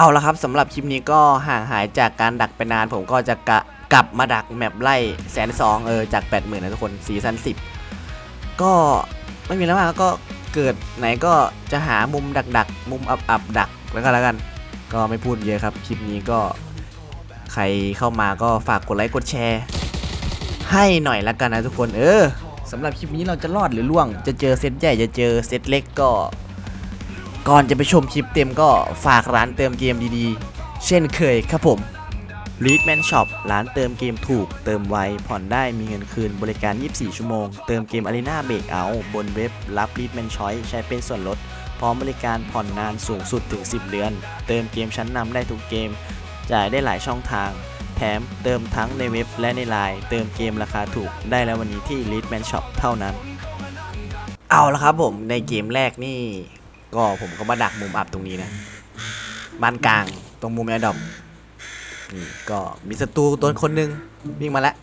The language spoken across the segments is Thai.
เอาละครับสำหรับคลิปนี้ก็ห่างหายจากการดักไปนาน ผมก็จะกะกลับมาดักแมปไล่แสนสองเออจาก 8 0,000นะทุกคนซีซั่น10 ก็ไม่มีแล้วมากก็เกิดไหนก็จะหามุมดักดักมุมอับอับดักแล้วก็แล้วกัน ก็ไม่พูดเยอะครับคลิปนี้ก็ใครเข้ามาก็ฝากกดไลค์กดแชร์ ให้หน่อยละกันนะทุกคนเออสำหรับคลิปนี้เราจะรอดหรือล่วง จะเจอเซตใหญ่จะเจอเซตเล็กก็ ก่อนจะไปชมคลิปเต็มก็ฝากร้านเติมเกมดีๆ เช่นเคยครับผม r e a d m a n Shop ร้านเติมเกมถูก เติมไว ผ่อนได้มีเงินคืนบริการ 24 ชั่วโมง เติมเกม Arena Breakout บนเว็บรับ r e a d m a n Choice ใช้เป็นส่วนลด พร้อมบริการผ่อนนานสูงสุดถึง 10 เดือน เติมเกมชั้นนำได้ทุกเกม จ่ายได้หลายช่องทาง แถมเติมทั้งในเว็บและในไลน์เติมเกมราคาถูกได้แล้ววันนี้ที่ r e a d m a n Shop เท่านั้น เอาละครับผมในเกมแรกนี่ ก็ผมก็มาดักมุมอับตรงนี้นะบ้านกลางตรงมุมแอร์ดอมนี่ก็มีศัตรูตัวคนหนึ่งวิ่งมาแล้ว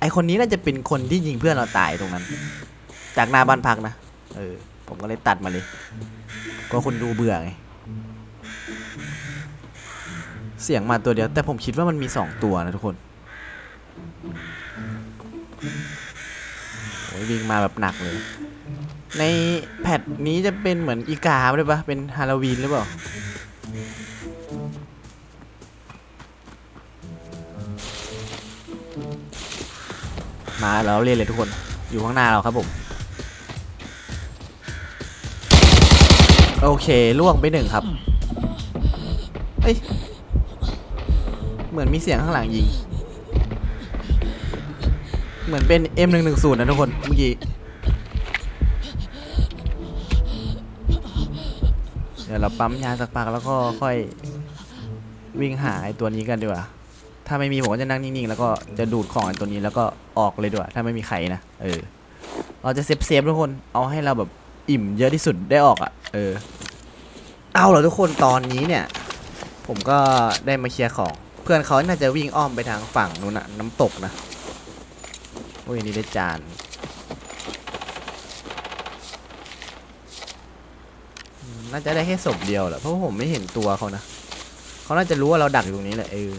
ไอคนนี้น่าจะเป็นคนที่ยิงเพื่อนเราตายตรงนั้น จากหน้าบ้านพักนะเออผมก็เลยตัดมาเลย ก็คนดูเบื่อไงเสียงมาตัวเดียว แต่ผมคิดว่ามันมีสองตัวนะทุกคนโอ้ยวิ่งมาแบบหนักเลย ในแพทนี้จะเป็นเหมือนอีกาด้วยปะเป็นฮาโลวีนหรือเปล่า มาแล้วเล่นเลยทุกคน อยู่ข้างหน้าเราครับผม โอเคล่วงไปหนึ่งครับ เอ้ย เหมือนมีเสียงข้างหลังยิง เหมือนเป็น M110 นะทุกคนเมื่อกี้ เดี๋ยวเราปั๊มยาสักพักแล้วก็ค่อยวิ่งหาไอ้ตัวนี้กันดีกว่า ถ้าไม่มีผมก็จะนั่งนิ่งๆ แล้วก็จะดูดของไอ้ตัวนี้แล้วก็ออกเลยดีกว่าถ้าไม่มีใครนะ เออ เราจะเซฟเซฟๆทุกคน เอาให้เราแบบอิ่มเยอะที่สุดได้ออกอะ่ะ เออ เอาเหรอทุกคนตอนนี้เนี่ย ผมก็ได้มาเคลียร์ของ เพื่อนเขาน่าจะวิ่งอ้อมไปทางฝั่งนู้นนะน้ำตกนะ โอ้ยนี่ได้จาน น่าจะได้แค่ศพเดียวแหละเพราะผมไม่เห็นตัวเขานะเขาน่าจะรู้ว่าเราดักอยู่ตรงนี้แหละเออ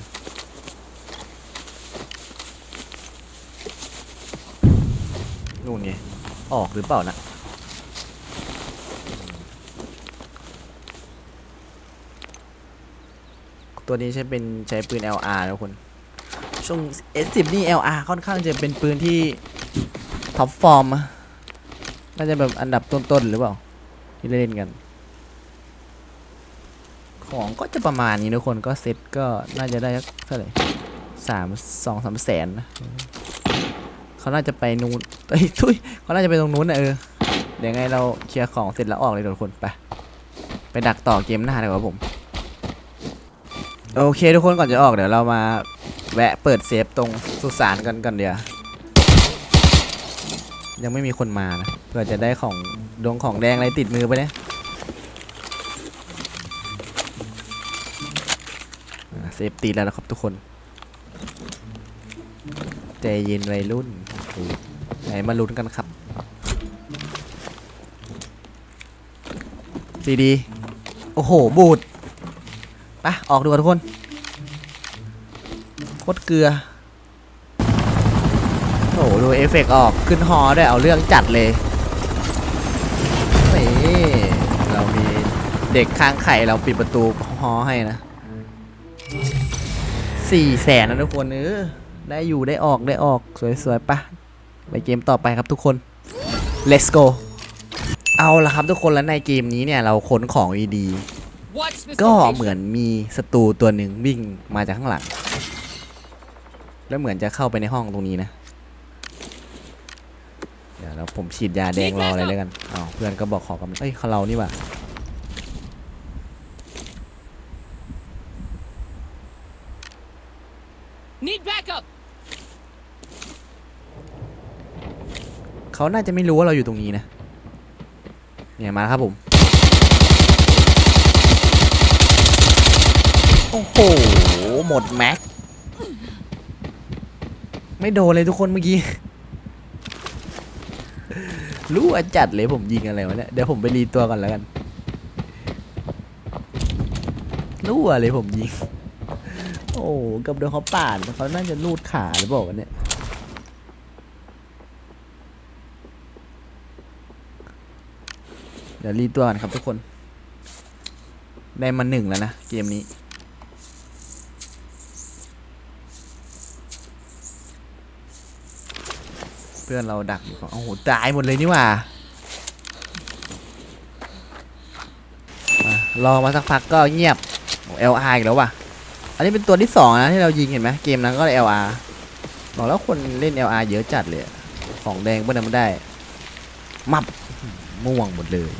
นู่นไงออกหรือเปล่านะตัวนี้ใช้เป็นใช้ปืน LR นะคุณช่วง S10 นี่ LR ค่อนข้างจะเป็นปืนที่ท็อปฟอร์มอะน่าจะแบบอันดับต้นๆหรือเปล่า ที่เล่นกัน ของก็จะประมาณนี้ทุกคนก็เซ็ตก็น่าจะได้เท่าไหร่สามสองสามแสนนะเขาน่าจะไปนู้นเอ้ยทุยเขาน่าจะไปตรงนู้นนะเออเดี๋ยวไงเราเคลียร์ของเสร็จแล้วออกเลยทุกคนไปไปดักต่อเกมหน้าดีกว่าผมโอเคทุกคนก่อนจะออกเดี๋ยวเรามาแวะเปิดเซฟตรงสุสานกันกันเดี๋ยวยังไม่มีคนมานะเพื่อจะได้ของดวงของแดงอะไรติดมือไปเนี่ย เซฟตีแล้วนะครับทุกคนใจเย็นวัยรุ่นไหนมาลุ้นกันครับซีดี โอ้โห บูดไปออกดีกว่าทุกคน โคตรเกลือ โอ้โห ดูเอฟเฟกต์ออก ขึ้นฮอด้วย เอาเรื่องจัดเลยนี่เรามีเด็กข้างไข่เราปิดประตูฮอให้นะ สี่แสนนะทุกคนเออได้อยู่ได้ออกได้ออกสวยๆปะไปเกมต่อไปครับทุกคน let's go เอาละครับทุกคนแล้วในเกมนี้เนี่ยเราค้นของดีๆก็เหมือนมีศัตรูตัวหนึ่งวิ่งมาจากข้างหลัง แล้วเหมือนจะเข้าไปในห้องตรงนี้นะเดี๋ยวแล้วผมฉีดยาแดงรออะไรแล้วกันอ้าเพื่อนก็บอกขอกำลังเอ้ยเขาเรานี่หว่า เขาน่าจะไม่รู้ว่าเราอยู่ตรงนี้นะ เนี่ยมาครับผม โอ้โห หมดแม็ก ไม่โดนเลยทุกคนเมื่อกี้ รู้ว่าจัดเลยผมยิงอะไรวะเนี่ย เดี๋ยวผมไปรีตัวก่อนแล้วกันรั่วเลยผมยิง โอ้กับโดนเขาปาดเขาน่าจะลูดขาหรือเปล่าเนี่ย เดี๋ยวรีตัวกันครับทุกคน ได้มาหนึ่งแล้วนะ เกมนี้ เพื่อนเราดักอยู่ก่อนโอ้โหตายหมดเลยนี่ว่า รอมาสักพักก็เงียบโอ้ LR อีกแล้วว่ะ อันนี้เป็นตัวที่สองนะที่เรายิงเห็นไหมเกมนั้นก็ LR บอกแล้วคนเล่น LR เยอะจัดเลย ของแดงเมื่อนั้นไม่ได้ มับม่วงหมดเลย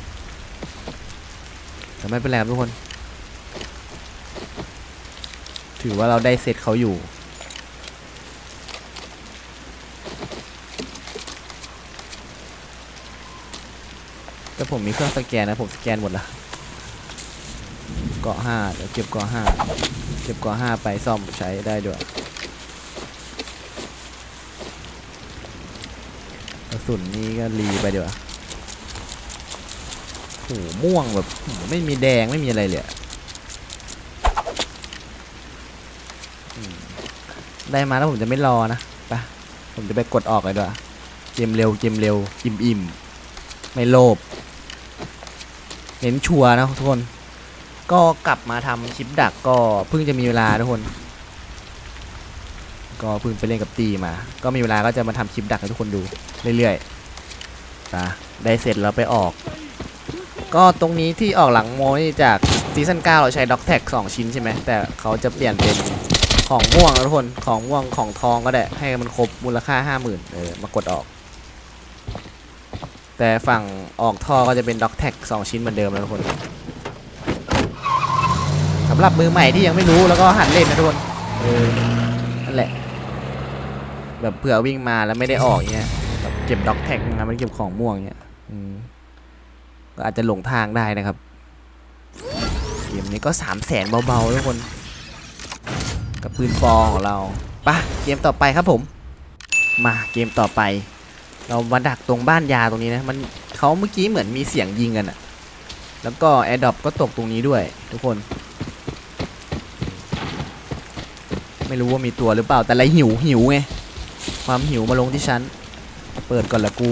แต่ไม่เป็นไรครับทุกคน ถือว่าเราได้เซตเขาอยู่ แต่ผมมีเครื่องสแกนนะ ผมสแกนหมดละเกาะห้าเดี๋ยวเก็บเกาะห้าเก็บเกาะห้าไปซ่อมใช้ได้ด้วยกระสุนนี่ก็รีไปเดี๋ยว หม่วงแบบไม่มีแดงไม่มีอะไรเลยได้มาแล้วผมจะไม่รอนะไปผมจะไปกดออกเลยด้วยเกมเร็วเกมเร็ว อิ่มอิ่มไม่โลภเน้นชัวนะทุกคน ก็กลับมาทำคลิปดักก็เพิ่งจะมีเวลาทุกคน ก็เพิ่งไปเล่นกับตีมา ก็มีเวลาก็จะมาทำคลิปดักให้ทุกคนดูเรื่อยๆนะได้เสร็จแล้วไปออก ก็ตรงนี้ที่ออกหลังโมนี่จากซีซั่น9เราใช้ด็อกแท็ก2ชิ้นใช่ไหมแต่เขาจะเปลี่ยนเป็นของม่วงนะทุกคนของม่วงของทองก็ได้ให้มันครบมูลค่า 50,000เออมากดออก แต่ฝั่งออกท่อก็จะเป็นด็อกแท็ก2ชิ้นเหมือนเดิมนะทุกคนสำหรับมือใหม่ที่ยังไม่รู้แล้วก็หัดเล่นนะทุกคนเออนั่นแหละ แบบเผื่อวิ่งมาแล้วไม่ได้ออกเงี้ยแบบเก็บด็อกแท็กมาไม่เก็บของม่วงเงี้ยอืม ก็อาจจะหลงทางได้นะครับเกมนี้ก็3 0 0แสนเบาๆทุกคน กับปืนฟองของเราปะเกมต่อไปครับผม มาเกมต่อไป เรามาดักตรงบ้านยาตรงนี้นะมันเขาเมื่อกี้เหมือนมีเสียงยิงกันอะแล้วก็แอร์ดอปก็ตกตรงนี้ด้วยทุกคน ไม่รู้ว่ามีตัวหรือเปล่าแต่อะไรหิวหิวไงความหิวมาลงที่ฉัน เปิดก่อนละกู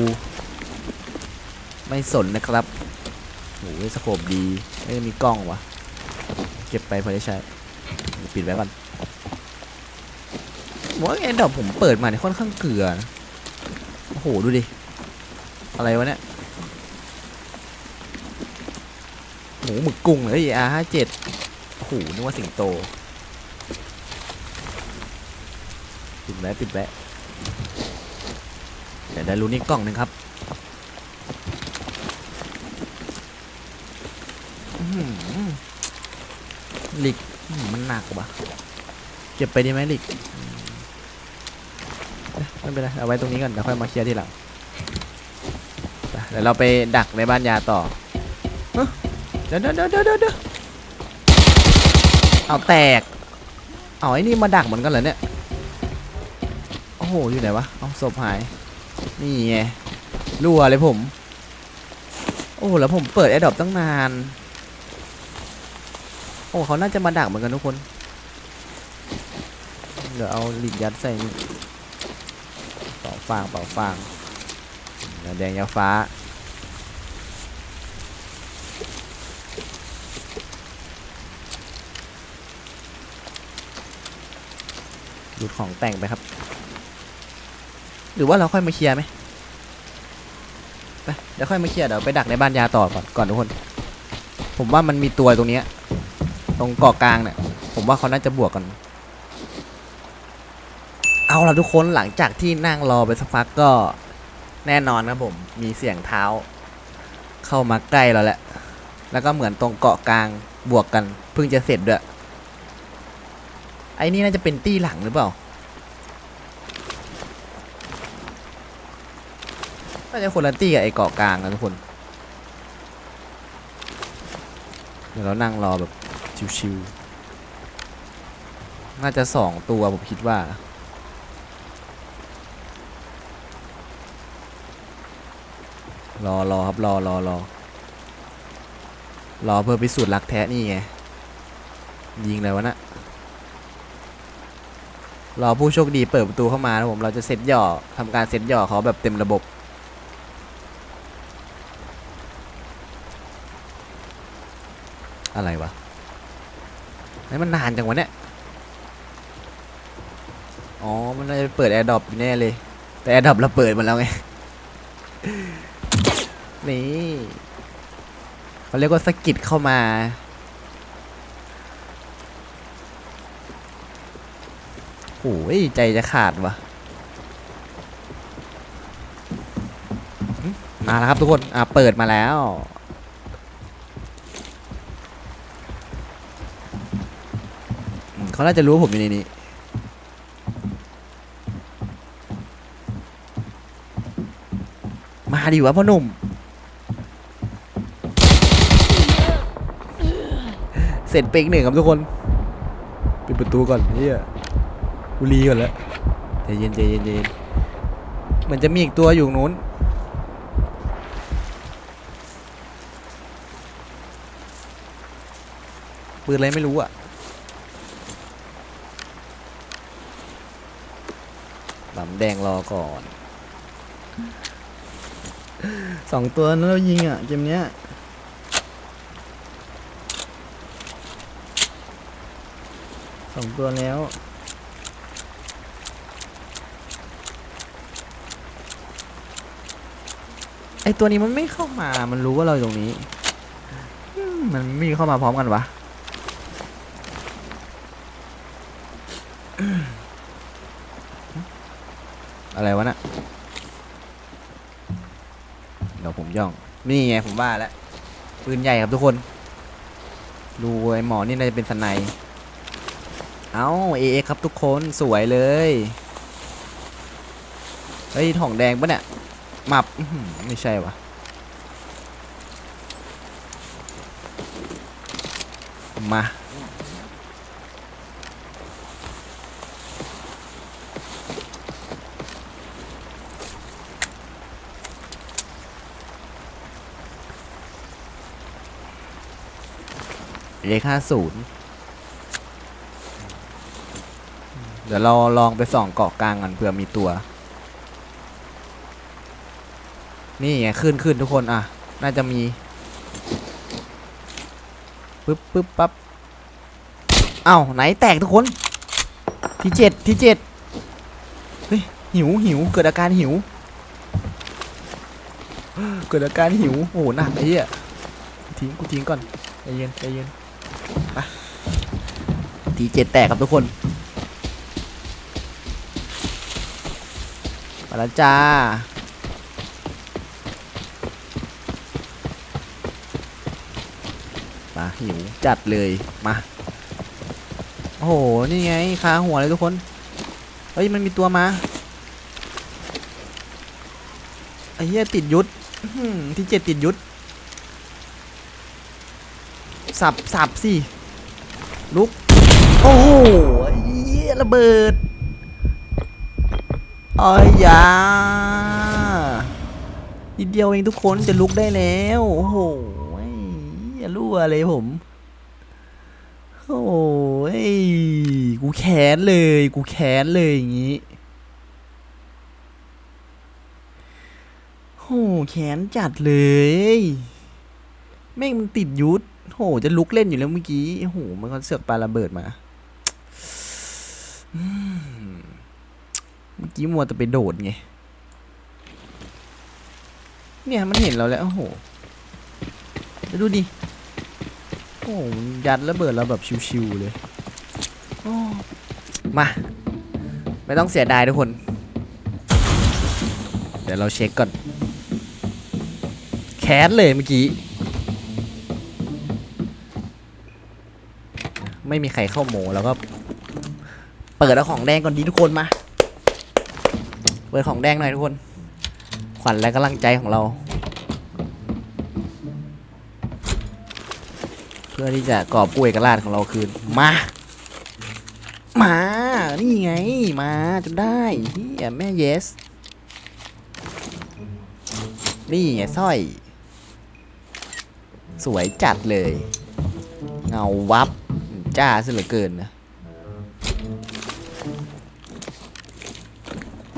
ไม่สนนะครับ โอ้ยสโคบดีไม่ได้มีกล้องวะเก็บไปพอได้ใช้ ปิดไว้ก่อนว่าแอร์ดอผมเปิดมาเนี่ยค่อนข้างเกลือนะโอ้โห ดูดิ อะไรวะเนี่ยหมูหมึกกุ้งเลยอาห้าเจ็ดโอ้โหนึกว่าสิงโตติดแวะติดแวะเดี๋ยวได้รู้นี่กล่องหนึ่งครับอื้อ หลิกมันหนักว่ะเก็บไปดีไหมหลิกไม่เป็นไรเอาไว้ตรงนี้ก่อนเดี๋ยวค่อยมาเคลียร์ทีหลังเดี๋ยวเราไปดักในบ้านยาต่อเฮ้ยเดี๋ยวเดี๋ยวเดี๋ยวเดี๋ยวเอาแตก เอาไอ้นี่มาดักเหมือนกันเหรอเนี่ย โอ้โห อยู่ไหนวะ เอาศพหาย นี่ไงรั่วเลยผม โอ้แล้วผมเปิดแอดดอปตั้งนาน โอ้เขาน่าจะมาดักเหมือนกันทุกคน เดี๋ยวเอาหลีดยัดใส่นี่เป่าฟางเป่าฟางแดงยาฟ้าหลุดของแต่งไปครับ หรือว่าเราค่อยมาเคลียร์ไหมไปเดี๋ยวค่อยมาเคลียร์เดี๋ยวไปดักในบ้านยาต่อก่อนก่อนทุกคน ผมว่ามันมีตัวตรงนี้ ตรงเกาะกลางเนี่ย ผมว่าเขาน่าจะบวกกัน เอาละทุกคนหลังจากที่นั่งรอไปสักพักก็แน่นอนครับผม มีเสียงเท้า เข้ามาใกล้เราแหละแล้วก็เหมือนตรงเกาะกลางบวกกัน เพิ่งจะเสร็จด้วยไอ้นี่น่าจะเป็นตี้หลังหรือเปล่าน่าจะคนละตี้กับไอ้เกาะกลางนะทุกคน เดี๋ยวเรานั่งรอแบบ ชิวๆน่าจะสองตัวผมคิดว่า รอรอครับรอรอรอรอเพื่อพิสูจน์รักแท้นี่ไง ยิงเลยวะนะรอผู้โชคดีเปิดประตูเข้ามานะผมเราจะเซตหย่อทำการเซตหย่อเขาแบบเต็มระบบอะไรวะ นี่มันนานจังวะเนี่ย อ๋อ มันน่าจะเปิดแอร์ดรอปแน่เลย แต่แอร์ดรอปเราเปิดมาแล้วไง นี่เขาเรียกว่าสกิดเข้ามาโอ้ยใจจะขาดวะมาแล้วครับทุกคน อะเปิดมาแล้ว อืม เขาน่าจะรู้ว่าผมอยู่ในนี้ มาดิวะพ่อหนุ่ม เสร็จเป๊กหนึ่งครับทุกคนปิดประตูก่อนเฮียกุลีก่อนแล้วใจเย็นใจเย็นใจเย็นเหมือนจะมีอีกตัวอยู่นู้นปืนอะไรไม่รู้อะ ลำ แดงรอก่อนสองตัวนั้นเรายิงอะเกมเนี้ยสองตัวแล้วไอตัวนี้มันไม่เข้ามา มันรู้ว่าเราอยู่ตรงนี้มมันไม่เข้ามาพร้อมกันวะ อะไรวะน่ะเดี๋ยวผมย่อง นี่ไงผมว่าแล้วปืนใหญ่ครับทุกคน ดูไอหมอนี่น่าจะเป็นสไนเอาเอเอครับทุกคนสวยเลย เฮ้ยถองแดงปะเนี่ยมับไม่ใช่วะมา เลขห้าศูนย์เดี๋ยวเราลองไปส่องเกาะกลางกันเผื่อมีตัว นี่ไงขึ้นขึ้นทุกคนอะ น่าจะมีปึ๊บปึ๊บปั๊บเอ้าไหนแตกทุกคน ที่เจ็ดที่เจ็ดเฮ้ยหิวหิวเกิดอาการหิว เกิดอาการหิว โอ้โหหนักไอ้เหี้ยทิ้งกูทิ้งก่อนใจเย็นใจเย็น ทีเจ็ดแตกครับทุกคนมาแล้วจ้ามาหิวจัดเลย มา โอ้โห นี่ไงคาหัวเลยทุกคน เฮ้ย มันมีตัวมา ไอ้เหี้ยติดยุทธที่เจ็ดติดยุทธสับสับสิ ลุก โอ้โหเยระเบิดเอ้ยยานิดเดียวเองทุกคนจะลุกได้แล้ว โอ้โหอย่ารั่วเลยผม โอ้ยกูแค้นเลย กูแค้นเลยอย่างงี้โอ้แค้นจัดเลย แม่งมันติดยุทธ โห จะลุกเล่นอยู่แล้วเมื่อกี้โอ้โหมันก็เสือกปาระเบิดมาเมื่อกี้มัวแต่ไปโดดไง เนี่ยมันเห็นเราแล้ว โอ้โหดูดิ โอ้โหมันยัดระเบิดเราแบบชิวๆเลยมา ไม่ต้องเสียดายทุกคน เดี๋ยวเราเช็คก่อน แคสเลยเมื่อกี้ ไม่มีใครเข้าโหมแล้วก็ เปิดเอาของแดงก่อนดีทุกคนมา เปิดของแดงหน่อยทุกคน ขวัญและกำลังใจของเรา เพื่อที่จะกอบกู้เอกราชของเราคืน มา มา นี่ไง มาจนได้เฮียแม่เยส นี่ไงสร้อย สวยจัดเลย เงาวับ จ้าซะเหลือเกินนะ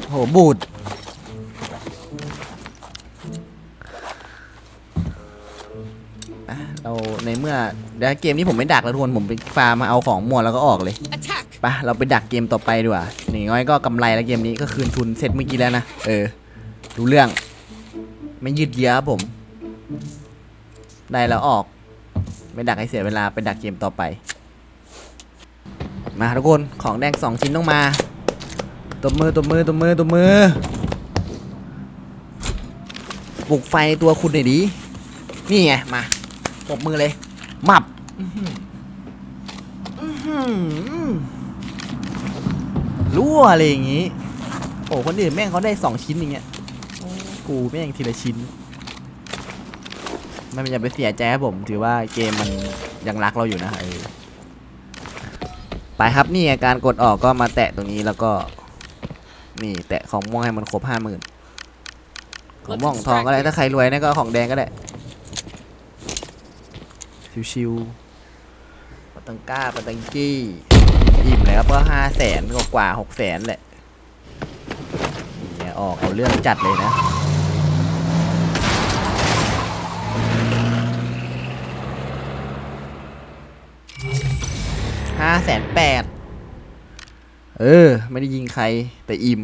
โหบูดอะเราในเมื่อเดี๋ยวเกมนี้ผมไม่ดักแล้วทุกคนผมไปฟาร์มมาเอาของหมดแล้วก็ออกเลย Attack! ไปะเราไปดักเกมต่อไปดีกว่าหนึ่งน้อยก็กำไรแล้วเกมนี้ก็คืนทุนเสร็จเมื่อกี้แล้วนะเออรู้เรื่อง ไม่ยืดเยื้อครับผม ได้แล้วออก ไม่ดักให้เสียเวลาไปดักเกมต่อไป มาทุกคนของแดงสองชิ้นต้องมาตบมือตบมือตบมือตบมือปลุกไฟตัวคุณหน่อยดินี่ไงมาตบมือเลยมับอื้อหือรั่วอะไรอย่างงี้ โอ้คนอื่นแม่งเขาได้สองชิ้นอย่างเงี้ยกูแม่งทีละชิ้นไม่เป็นอย่าไปเสียใจครับผม ถือว่าเกมมันยังรักเราอยู่นะเออ ไปครับนี่การกดออกก็มาแตะตรงนี้แล้วก็ นี่แตะของม่วงให้มันครบห้าหมื่นของม่วงทองก็ได้ถ้าใครรวยนี่ก็ของแดงก็ได้ชิวๆปตังก้าปตังกี้อิ่มเลยครับก็ห้าแสนกว่าหกแสนแหละเนี่ยออกเอาเรื่องจัดเลยนะ แสนแปดเออ ไม่ได้ยิงใครแต่อิ่ม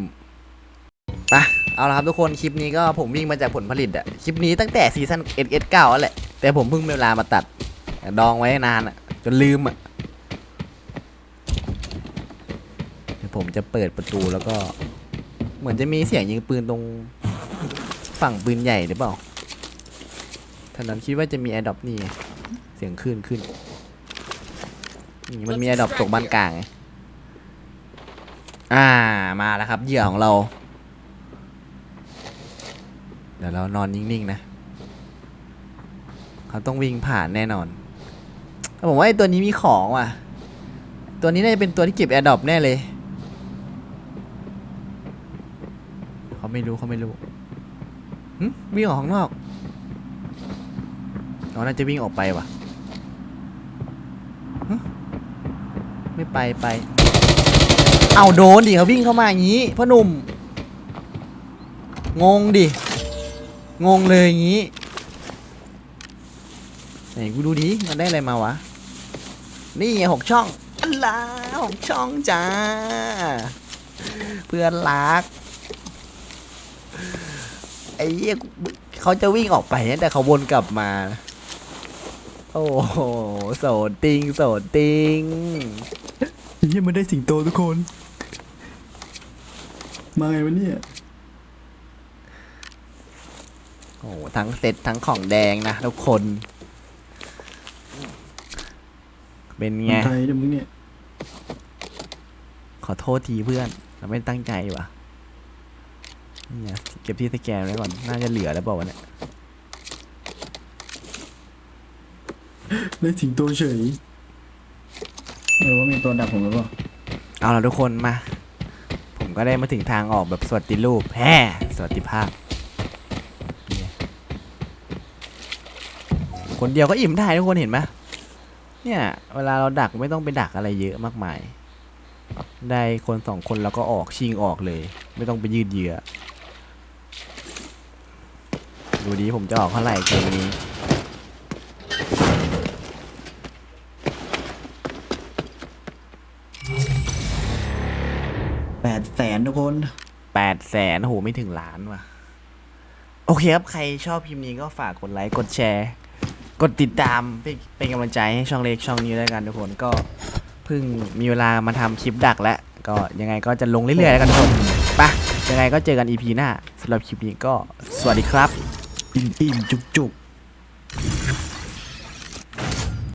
ปะเอาละครับทุกคนคลิปนี้ก็ผมวิ่งมาจากผลผลิตอะคลิปนี้ตั้งแต่ซีซั่น S S 9แล้วแหละ แต่ผมเพิ่งเวลามาตัด ดองไว้นานอะจนลืมอะเดี๋ยวผมจะเปิดประตูแล้วก็ เหมือนจะมีเสียงยิงปืนตรงฝั่งปืนใหญ่หรือเปล่าท่านั้นคิดว่าจะมีแอร์ดรอปนี่ เสียงขึ้นขึ้น นี่มันมีไอ้ดอกตกบ้านกลางไงอ่ามาแล้วครับเหยื่อของเรา เดี๋ยวเรานอนนิ่งๆนะ เขาต้องวิ่งผ่านแน่นอนผมว่าไอ้ตัวนี้มีของว่ะ ตัวนี้น่าจะเป็นตัวที่เก็บแอร์ดรอปแน่เลย เขาไม่รู้เขาไม่รู้หึวิ่งออกข้างนอกเขาน่าจะวิ่งออกไปว่ะ ไปไปเอาโดนดิเขาวิ่งเข้ามาอย่างนี้พ่อหนุ่ม งงดิ งงเลยอย่างนี้ ไหนกูดูดิมันได้อะไรมาวะ นี่หกช่องอัลลาหกช่องจ้า เพื่อนรัก ไอ้เหี้ยเขาจะวิ่งออกไปนะแต่เขาวนกลับมา โอ้โห โสดติง โสดติง เฮียมันได้สิงโตทุกคน มาไงวะเนี่ยโอ้โหทั้งเซตทั้งของแดงนะทุกคน เป็นไง คนไทยเนี่ยมึงเนี่ย ขอโทษทีเพื่อน เราไม่ตั้งใจว่ะนี่ไงเก็บที่สแกนไว้ก่อน น่าจะเหลือแล้วเปล่าวะเนี่ย ได้สิงโตเฉย เออว่ามีตัวดักผมหรือเปล่าเอาละทุกคนมา ผมก็ได้มาถึงทางออกแบบสวัสดิรูปแฮ่สวัสดิภาพ คนเดียวก็อิ่มได้ทุกคนเห็นไหมเนี่ย เวลาเราดักไม่ต้องไปดักอะไรเยอะมากมาย ได้คนสองคนแล้วก็ออกชิงออกเลย ไม่ต้องไปยืดเยื้อดูดีผมจะออกเท่าไหร่เกมนี้ ดแสนโหไม่ถึงล้านว่ะ โอเคครับ ใครชอบพิมพ์นี้ก็ฝากกดไลค์ กดแชร์ กดติดตามเป็นเป็นกำลังใจให้ช่องเล็กช่องนี้ด้วยกันทุกคนก็เพิ่งมีเวลามาทำคลิปดักแล้วก็ยังไงก็จะลงเรื่อยๆแล้วกันทุกคนไปะยังไงก็เจอกัน EP หน้าสำหรับคลิปนี้ก็สวัสดีครับ อิ่มอิ่มจุกจุก